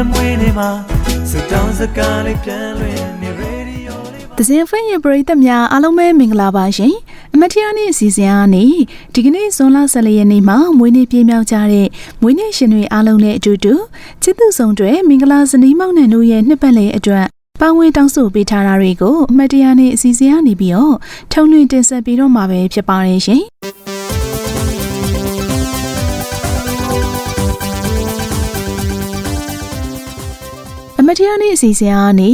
တော်ဝဲပြီးမင်းရမွေးနေမှာစတောင်းစကားလေးပြန်လွင်နေရေဒီယိုလေးတစင်ဖွင့်ရပရိသတ်များအားလုံးပဲမင်္ဂလာပါရှင်အမတ်ထရနေ့အစီအစဉ်ကနေဒီကနေ့ဇွန်လ14ရက်နေ့မှာမွေးနေ့ပြည့်မြောက်ကြတဲ့မွေးနေ့ရှင်တွေအားလုံးနဲ့အတူတူချစ်သူဆောင်တွေမင်္ဂလာဇနီးမောင်နှံတို့ရဲ့နှစ်ပတ်လည်အတွက်ပန်းဝင်တောင်းဆိုပေးထားတာတွေကိုအမတ်တရားနေ့အစီအစဉ်ကနေပြီးတော့ထုံလွှင့်တင်ဆက်ပေးတော့မှာပဲဖြစ်ပါတယ်ရှင် မတ်တရားနေ့အစီအစဉ်အားနေ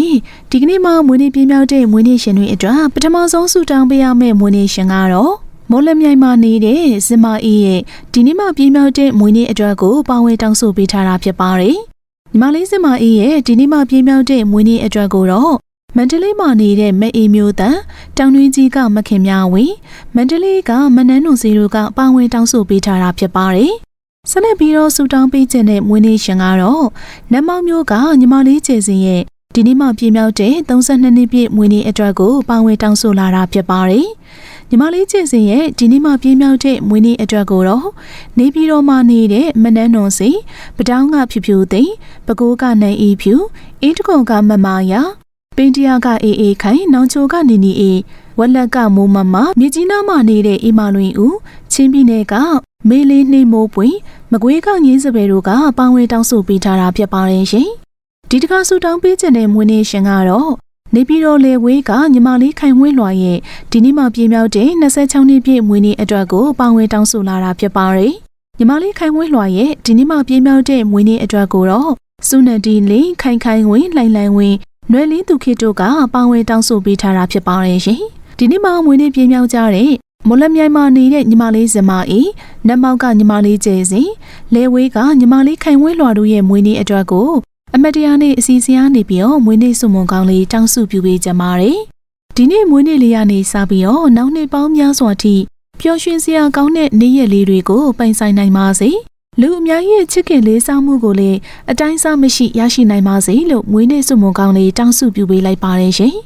ဒီကနေ့မှမွေးနေ့ပြည့်မြောက်တဲ့မွေးနေ့ရှင်တွေအတွက်ပထမဆုံးဆုတောင်းပေးရမယ့်မွေးနေ့ရှင်ကတော့မိုးလက်မြိုင်မှာနေတဲ့ဇင်မာအေးရဲ့ဒီနေ့မှပြည့်မြောက်တဲ့မွေးနေ့အတွက်ကိုပါဝင်တောင်းဆိုပေးထားတာဖြစ်ပါတယ်။ညီမလေးဇင်မာအေးရဲ့ဒီနေ့မှပြည့်မြောက်တဲ့မွေးနေ့အတွက်ကိုတော့မန္တလေးမှာနေတဲ့မအေးမျိုးတန်တောင်တွင်းကြီးကမခင်များဝင်မန္တလေးကမနန်းတော်စီတို့ကပါဝင်တောင်းဆိုပေးထားတာဖြစ်ပါတယ်။ ဆက်လက်ပြီးတော့ဆူတောင်းပေးခြင်းတဲ့မွေးနေ့ရှင်ကတော့နတ်မောင်မျိုးကညီမလေးကျေစင်ရဲ့ဒီနေ့မှပြည့်မြောက်တဲ့32နှစ်ပြည့်မွေးနေ့အတွက်ကိုပါဝင်တောင်းဆိုလာတာဖြစ်ပါတယ်။ညီမလေးကျေစင်ရဲ့ဒီနေ့မှပြည့်မြောက်တဲ့မွေးနေ့အတွက်ကိုတော့နေပြည်တော်မှာနေတဲ့မနန်းတော်စီပတောင်းကဖြူဖြူသိမ့်ပကိုးကနိုင်အေးဖြူအင်းတကုံကမမယာပင်တရာကအေးအေးခိုင်နောင်ချိုကနေနေအေးဝက်လက်ကမိုးမမမြေကြီးနားမှာနေတဲ့အိမ်မလွင်ဦး ချင်းပြည်နယ်ကမေးလေးနှိမ့်မိုးပွင့်မကွေးကငင်းစပယ်တို့ကပါဝင်တောင်းဆိုပေးထားတာဖြစ်ပါတယ်ရှင်။ဒီတခါဆူတောင်းပေးခြင်းတဲ့မွေးနေ့ရှင်ကတော့နေပြည်တော်လေဝေးကညီမလေးခိုင်ဝင်းလွှာရဲ့ဒီနေ့မှပြည့်မြောက်တဲ့26နှစ်ပြည့်မွေးနေ့အတွက်ကိုပါဝင်တောင်းဆိုလာတာဖြစ်ပါတယ်။ညီမလေးခိုင်ဝင်းလွှာရဲ့ဒီနေ့မှပြည့်မြောက်တဲ့မွေးနေ့အတွက်ကိုတော့စုနဒီလင်းခိုင်ခိုင်ဝင်းလှိုင်လှိုင်ဝင်းနွယ်လင်းသူခေတ်တို့ကပါဝင်တောင်းဆိုပေးထားတာဖြစ်ပါတယ်ရှင်။ဒီနေ့မှမွေးနေ့ပြည့်မြောက်ကြတဲ့ မလမြိုင်မှာနေတဲ့ညီမလေးစမအေးနတ်မောက်ကညီမလေးကျဲစင်လဲဝေးကညီမလေးခိုင်ဝဲလွှာတို့ရဲ့မွေးနေ့အတွက်ကိုအမတ်တရားနေ့အစီအစဉ်အားနေပြီးတော့မွေးနေ့စုံမွန်ကောင်းလေးတောင်းစုပြုပေးကြပါတယ်ဒီနေ့မွေးနေ့လေးရနေစပြီးတော့နောက်နှစ်ပေါင်းများစွာထိပျော်ရွှင်စရာကောင်းတဲ့နေ့ရက်လေးတွေကိုပိုင်ဆိုင်နိုင်ပါစေလူအများရဲ့ချစ်ခင်လေးစားမှုကိုလည်းအတိုင်းစားမရှိရရှိနိုင်ပါစေလို့မွေးနေ့စုံမွန်ကောင်းလေးတောင်းစုပြုပေးလိုက်ပါတယ်ရှင်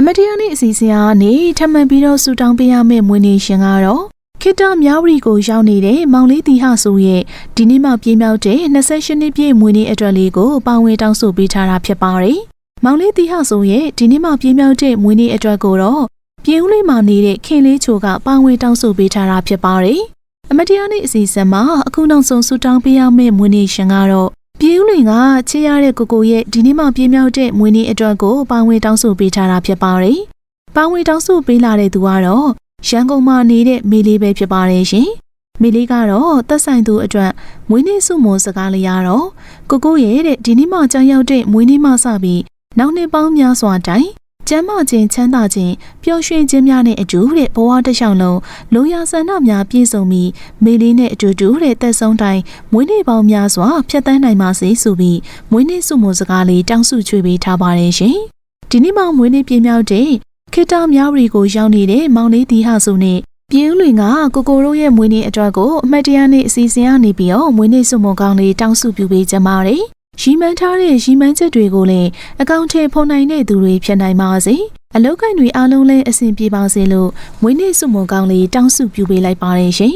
အမတရားနေ့အစီအစဉ်အားနေထပ်မံပြီးတော့ဆူတောင်းပေးရမယ့်မွေးနေ့ရှင်ကတော့ခိတ္တမြဝတီကိုရောက်နေတဲ့မောင်လေးတီဟဆိုရဲ့ဒီနေ့မှပြည့်မြောက်တဲ့28နှစ်ပြည့်မွေးနေ့အတွက်လေးကိုပါဝင်တောင်းဆိုပေးထားတာဖြစ်ပါတယ်။မောင်လေးတီဟဆိုရဲ့ဒီနေ့မှပြည့်မြောက်တဲ့မွေးနေ့အတွက်ကိုတော့ပြင်းဦးလေးမှာနေတဲ့ခင်လေးချိုကပါဝင်တောင်းဆိုပေးထားတာဖြစ်ပါတယ်။အမတရားနေ့အစီအစဉ်မှာအခုနောက်ဆုံးဆူတောင်းပေးရမယ့်မွေးနေ့ရှင်ကတော့ ပြည်ဦးလွင်ကချစ်ရတဲ့ကိုကိုရဲ့ဒီနေ့မှပြည့်မြောက်တဲ့မွေးနေ့အတွက်ကိုပါဝင်တောင်းဆိုပေးထားတာဖြစ်ပါတယ်။ပါဝင်တောင်းဆိုပေးလာတဲ့သူကတော့ရန်ကုန်မှာနေတဲ့မေလေးပဲဖြစ်ပါတယ်ရှင်။မေလေးကတော့သက်ဆိုင်သူအတွက်မွေးနေ့စုမွန်စကားလေးရတော့ကိုကိုရဲ့တဲ့ဒီနေ့မှကြောင်ရောက်တဲ့မွေးနေ့မှစပြီးနောက်နှစ်ပေါင်းများစွာတိုင် ကျမ်းမာခြင်းချမ်းသာခြင်းပျော်ရွှင်ခြင်းများနဲ့အတူတဲ့ဘဝတစ်လျှောက်လုံးလုံရဆန္ဒများပြည့်စုံပြီးမေလေးနဲ့အတူတူတဲ့သက်ဆုံးတိုင်းမွေးနေ့ပေါင်းများစွာဖြတ်သန်းနိုင်ပါစေဆိုပြီးမွေးနေ့စုမွန်စကားလေးတောင်းစုချွေပေးထားပါတယ်ရှင်။ဒီနေ့မှမွေးနေ့ပြည့်မြောက်တဲ့ခေတ္တမြဝတီကိုရောက်နေတဲ့မောင်လေးတီဟာဆိုနဲ့ပြင်းဦးလွင်ကကိုကိုတို့ရဲ့မွေးနေ့အတွက်ကိုအမတ်တရားနေ့အစီအစဉ်ကနေပြီးတော့မွေးနေ့စုမွန်ကောင်းလေးတောင်းစုပြုပေးကြပါတယ်။ ရီမန်းထားတဲ့ရီမန်းချက်တွေကိုလည်းအကောင့်ထဲဖုန်နိုင်တဲ့သူတွေဖြစ်နိုင်ပါစေအလောက်ကိုင်းတွေအားလုံးလည်းအဆင်ပြေပါစေလို့မွေးနေ့စုမွန်ကောင်းလေးတောင်းစုပြုပေးလိုက်ပါတယ်ရှင်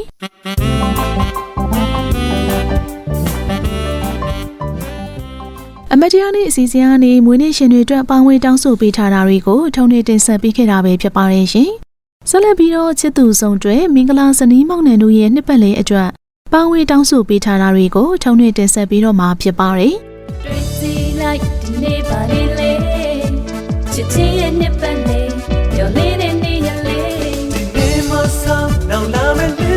အမတရားနေ့အစီအစဉ်အနေမွေးနေ့ရှင်တွေအတွက်ပေါင်းဝေးတောင်းဆိုပေးထားတာတွေကိုထုံနေတင်ဆက်ပေးခဲ့တာပဲဖြစ်ပါတယ်ရှင်ဆက်လက်ပြီးတော့ချစ်သူဆောင်တွေမင်္ဂလာဇနီးမောင်နှံတို့ရဲ့နှစ်ပတ်လည်အတွက်ပေါင်းဝေးတောင်းဆိုပေးထားတာတွေကိုထုံနေတင်ဆက်ပြီးတော့မှာဖြစ်ပါတယ် တွေ့စီလိုက်ဒီနေ့ပါလေလေချစ်ချင်းရဲ့နှစ်ပတ်လေးပျော်လေးတဲ့နေ့ရက်လေးဒီနေ့မှဆောင်းနောင်လာမယ့်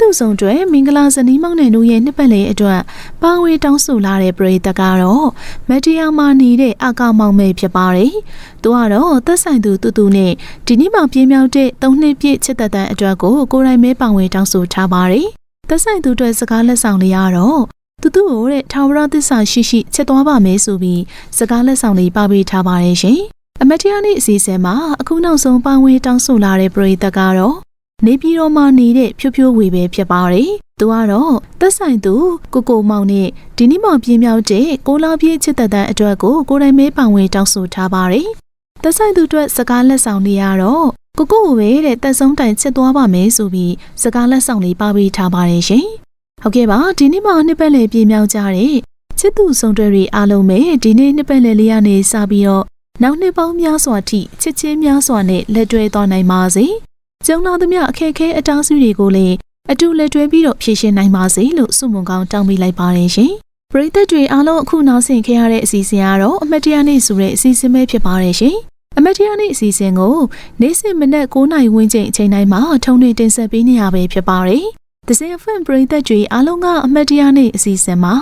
သူဆောင်တွေမင်္ဂလာဇနီးမောင်နှံတို့ရဲ့နှစ်ပတ်လည်အတွက်ပါဝေတောင်းဆိုလာတဲ့ပရိသတ်ကတော့မတရားမှနေတဲ့အာကမောင်မဲဖြစ်ပါတယ်။သူကတော့သက်ဆိုင်သူတူတူနဲ့ဒီနေ့မှပြင်းမြောက်တဲ့၃နှစ်ပြည့်ချစ်သက်တမ်းအတွက်ကိုကိုယ်တိုင်မဲပါဝင်တောင်းဆိုထားပါတယ်။သက်ဆိုင်သူတွေစကားလက်ဆောင်လေးရတော့သူသူကိုတဲ့ထာဝရသစ္စာရှိရှိချစ်သွားပါမယ်ဆိုပြီးစကားလက်ဆောင်လေးပါပေးထားပါတယ်ရှင်။အမတ်တရားနေ့အစီအစဉ်မှာအခုနောက်ဆုံးပါဝင်တောင်းဆိုလာတဲ့ပရိသတ်ကတော့ နေပြည်တော်မှာနေတဲ့ဖြိုးဖြိုးဝေပဲဖြစ်ပါတယ်။သူကတော့သက်ဆိုင်သူကိုကိုမောင်နဲ့ဒီနေ့မှပြင်းမြောက်တဲ့ကိုလာပြေးချစ်သက်တဲ့အတွက်ကိုကိုယ်တိုင်မဲပောင်ဝင်တောင်းဆိုထားပါတယ်။သက်ဆိုင်သူအတွက်စကားလက်ဆောင်တွေကတော့ကိုကိုကိုပဲတဲ့တက်ဆုံးတိုင်ချစ်သွားပါမယ်ဆိုပြီးစကားလက်ဆောင်လေးပါပေးထားပါတယ်ရှင်။ဟုတ်ကဲ့ပါဒီနေ့မှနှစ်ပတ်လည်ပြင်းမြောက်ကြတဲ့ချစ်သူဆုံတွဲတွေအားလုံးပဲဒီနေ့နှစ်ပတ်လည်လေးကနေစပြီးတော့နောက်နှစ်ပေါင်းများစွာထိချစ်ချင်းများစွာနဲ့လက်တွဲသွားနိုင်ပါစေ။ ကျုံလာသမျှအခက်အခဲအတားအဆီးတွေကိုလည်းအတူလက်တွဲပြီးတော့ဖြေရှင်းနိုင်ပါစေလို့ဆုမွန်ကောင်းတောင်းပေးလိုက်ပါတယ်ရှင်။ပရိသတ်တွေအားလုံးအခုနောက်ဆင်ခဲ့ရတဲ့အစီအစဉ်ကတော့အမတ်တရားနေ့ဆိုတဲ့အစီအစဉ်ပဲဖြစ်ပါတယ်ရှင်။အမတ်တရားနေ့အစီအစဉ်ကိုနေ့စဉ်မနက်9:00နာရီဝန်းကျင်အချိန်တိုင်းမှာထုံးတွေတင်ဆက်ပေးနေရပဲဖြစ်ပါတယ်။ဒဇင်ဖန်ပရိသတ်တွေအားလုံးကအမတ်တရားနေ့အစီအစဉ်မှာ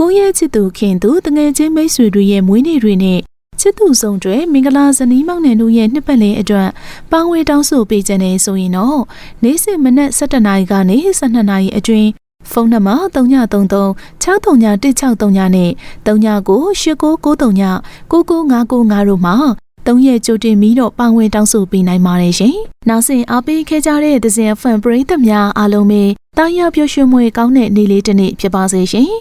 ကိုယ့်ရဲ့ချစ်သူခင်သူတငယ်ချင်းမိတ်ဆွေတွေရဲ့မွေးနေ့တွေနဲ့ ချစ်သူဆောင်တွေမင်္ဂလာဇနီးမောင်နှံတို့ရဲ့နှစ်ပတ်လည်အတွက်ပန်းဝေးတောင်းဆိုပေးခြင်းနဲ့ဆိုရင်တော့နေ့စဉ်မနက်7:00နာရီကနေ12:00နာရီအတွင်းဖုန်းနံပါတ်3933 631639နဲ့39989939 99595တို့မှာသုံးရက်ကြိုတင်ပြီးတော့ပါဝင်တောင်းဆိုပေးနိုင်ပါတယ်ရှင်။နောက်ဆက်အားပေးခဲ့ကြတဲ့ဒဇင်ဖန်ပရိသတ်များအားလုံးပဲတာယာပျော်ရွှင်မွေကောင်းတဲ့နေ့လေးတစ်နေ့ဖြစ်ပါစေရှင်။